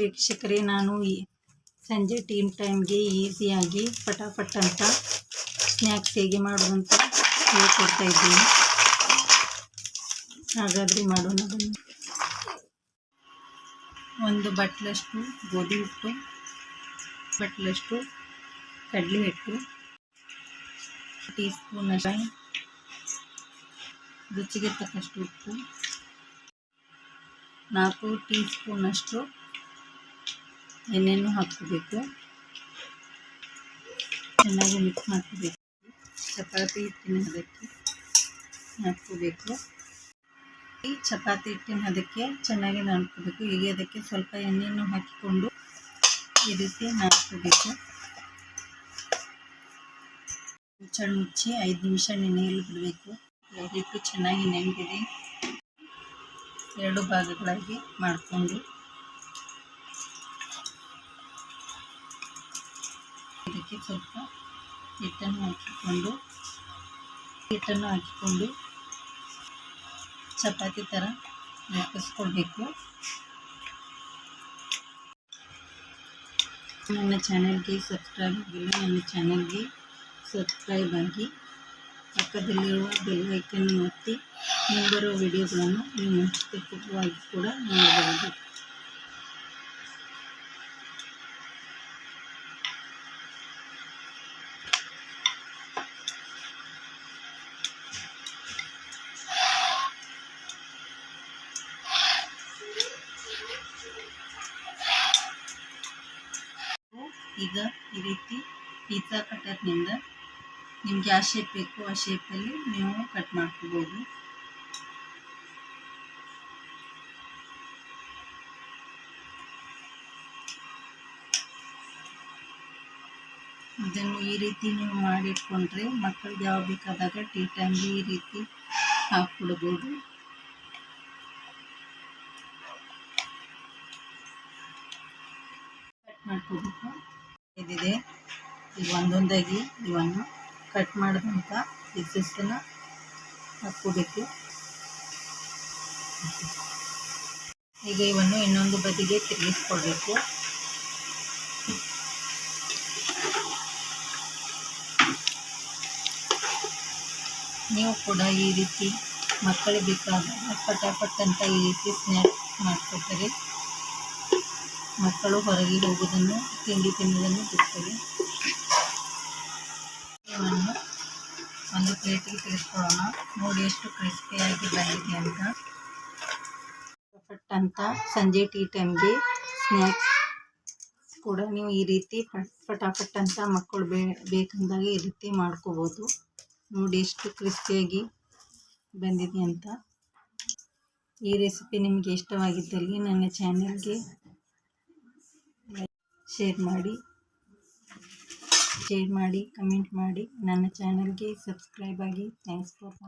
ವೀಕ್ಷಕರೇ ನಾನು ಈ ಸಂಜೆ ಟೀಮ್ ಟೈಮ್ಗೆ ಈಸಿಯಾಗಿ ಪಟಾಪಟ್ ಅಂತ ಸ್ನ್ಯಾಕ್ಸ್ ಹೇಗೆ ಮಾಡೋದಂತ ಹೇಳ್ಕೊಡ್ತಾ ಇದ್ದೀನಿ. ಹಾಗಾದರೆ ಮಾಡೋಣ ಬನ್ನಿ. ಒಂದು ಬಟ್ಲಷ್ಟು ಗೋಧಿ ಹಿಟ್ಟು, ಬಟ್ಲಷ್ಟು ಕಡಲೆ ಹಿಟ್ಟು ಟೀ ಸ್ಪೂನ್ ರುಚಿಗೆ ತಕ್ಕಷ್ಟು ಉಪ್ಪು, ನಾಲ್ಕು ಟೀ ಸ್ಪೂನಷ್ಟು ಎಣ್ಣೆಯನ್ನು ಹಾಕ್ಕೋಬೇಕು ಚೆನ್ನಾಗಿ ಮಿಕ್ಸ್ ಮಾಡ್ಕೋಬೇಕು ಚಪಾತಿ ಹಿಟ್ಟಿನ ಅದಕ್ಕೆ ನಾದ್ಕೋಬೇಕು. ಈ ಚಪಾತಿ ಹಿಟ್ಟಿನ ಅದಕ್ಕೆ ಚೆನ್ನಾಗಿ ನಾದ್ಕೋಬೇಕು. ಹೀಗೆ ಅದಕ್ಕೆ ಸ್ವಲ್ಪ ಎಣ್ಣೆಯನ್ನು ಹಾಕಿಕೊಂಡು ಈ ರೀತಿ ನಾದ್ಕೋಬೇಕು. ಮುಚ್ಚಳ ಮುಚ್ಚಿ ಐದು ನಿಮಿಷ ನೆನೆಯಲು ಬಿಡಬೇಕು. ಹಿಟ್ಟು ಚೆನ್ನಾಗಿ ನೆನೆದಿದೆ ಎರಡು ಭಾಗಗಳಾಗಿ ಮಾಡಿಕೊಂಡು ಇದಕ್ಕೆ ಸ್ವಲ್ಪ ಹಿಟ್ಟನ್ನು ಹಾಕಿಕೊಂಡು ಹಿಟ್ಟನ್ನು ಹಾಕಿಕೊಂಡು ಚಪಾತಿ ಥರ ಲಟ್ಟಿಸ್ಕೊಳ್ಬೇಕು ನನ್ನ ಚಾನಲ್ಗೆ ಸಬ್ಸ್ಕ್ರೈಬ್ ಆಗಿಲ್ಲ, ನನ್ನ ಚಾನಲ್ಗೆ ಸಬ್ಸ್ಕ್ರೈಬ್ ಆಗಿ ಪಕ್ಕದಲ್ಲಿರುವ ಬೆಲ್ ಐಕನ್ ಒತ್ತಿ ಮುಂಬರುವ ವಿಡಿಯೋಗಳನ್ನು ನೀವು ಮುಂಚಿತವಾಗಿ ಕೂಡ ನೋಡಬಹುದು ಈಗ ಈ ರೀತಿ ಪಿಜ್ಜಾ ಕಟರ್ನಿಂದ ನಿಮ್ಗೆ ಯಾವ ಶೇಪ್ ಬೇಕು, ಆ ಶೇಪಲ್ಲಿ ನೀವು ಕಟ್ ಮಾಡ್ಕೋಬೋದು. ಇದನ್ನು ಈ ರೀತಿ ನೀವು ಮಾಡಿಟ್ಕೊಂಡ್ರೆ ಮಕ್ಕಳಿಗೆ ಯಾವ ಬೇಕಾದಾಗ ಟೀ ಟೈಮ್ಗೆ ಈ ರೀತಿ ಹಾಕ್ಬಿಡ್ಬೋದು ಕಟ್ ಮಾಡ್ಕೋಬೇಕು. ಇದಿದೆ. ಈಗ ಒಂದೊಂದಾಗಿ ಇವನ್ನು ಕಟ್ ಮಾಡಿದಂಥ ಪೀಸಸ್ಸನ್ನು ಹಾಕ್ಕೋಬೇಕು. ಈಗ ಇವನ್ನು ಇನ್ನೊಂದು ಬದಿಗೆ ತಿರುಗಿಸ್ಕೊಳ್ಬೇಕು ನೀವು ಕೂಡ ಈ ರೀತಿ ಮಕ್ಕಳಿಗೆ ಬೇಕಾದ ಪಟಾಪಟ್ ಅಂತ ಈ ರೀತಿ ಸ್ನ್ಯಾಕ್ಸ್ ಮಾಡಿಕೊಟ್ಟರೆ ಮಕ್ಕಳು ಹೊರಗೆ ಹೋಗುವುದನ್ನು, ತಿಂಡಿ ತಿನ್ನುವುದನ್ನು ಬಿಡ್ತೇವೆ ಒಂದು ಪ್ಲೇಟಿಗೆ ತೆಗೆದುಕೊಳ್ಳೋಣ. ನೋಡಿ ಎಷ್ಟು ಕ್ರಿಸ್ಪಿಯಾಗಿ ಬಂದಿದೆ ಅಂತ. ಪಟ್ ಅಂತ ಸಂಜೆ ಟೀ ಟೈಮ್ಗೆ ಸ್ನ್ಯಾಕ್ಸ್ ಕೂಡ ನೀವು ಈ ರೀತಿ ಪಟ್ ಪಟಾಪಟ್ ಅಂತ ಮಕ್ಕಳು ಬೇ ಬೇಕಂದಾಗ ಈ ರೀತಿ ಮಾಡ್ಕೋಬೋದು. ನೋಡಿ ಎಷ್ಟು ಕ್ರಿಸ್ಪಿಯಾಗಿ ಬಂದಿದೆ ಅಂತ. ಈ ರೆಸಿಪಿ ನಿಮಗೆ ಇಷ್ಟವಾಗಿದ್ದಲ್ಲಿ ನನ್ನ ಚಾನೆಲ್ಗೆ ಶೇರ್ ಮಾಡಿ ಶೇರ್ ಮಾಡಿ ಕಮೆಂಟ್ ಮಾಡಿ ನನ್ನ ಚಾನಲ್ಗೆ ಸಬ್ಸ್ಕ್ರೈಬ್ ಆಗಿ ಥ್ಯಾಂಕ್ಸ್ ಫಾರ್